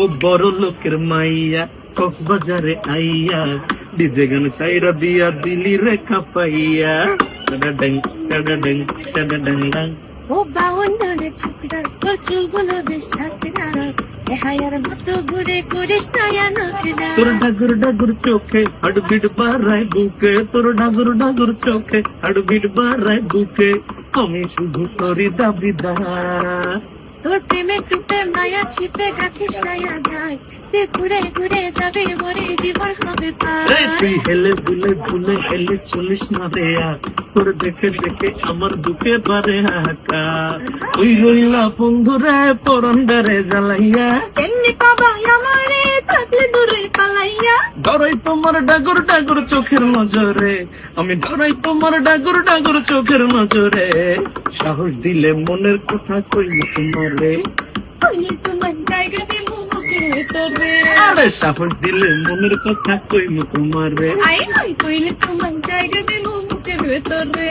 ও বড় লোকের মাইয়া কক্সবাজারে আইয়া। ডিজে গান চাইরা দিয়া দিলি রে কাপাইয়া। টাডাডাং টাডাডাং টাডাডাং ডাং ও বাউন্ডারে ছোকরা তোর চুলগুলো বেশ মতো ঘুরে তোর ডাগুর ডাগুর চোখে হাডবিড বাড়ায় বুকে। তোর ডাগুর ডাগুর চোখে হাডবিড বাড়ায় বুকে। আমি শুধু তোরই দাবিদার। তোর প্রেমে টুপে মায়া যায় তুই ঘুরে ঘুরে যাবি মরে জীবন হবে তুই হেলে দুলে ভুলে হেলে চলিস না রে আর। তোর দেখে দেখে আমার বুকে পারে ওই রইলা বন্ধুরে জ্বালাইয়া। এমনি পাবা আমারে থাকলে দূরে পালাইয়া। ডরাই তোমার ডাগর ডাগর চোখের নজরে। আমি ডরাই তোমার ডাগর ডাগর চোখের নজরে। সাহস দিলে মনের কথা কইব তোমারে। আরে সাপোর্ট দিলে মনের কথা কইমু তোমার রে আই কইলে তোমার জায়গাতে মুখের ভেতরে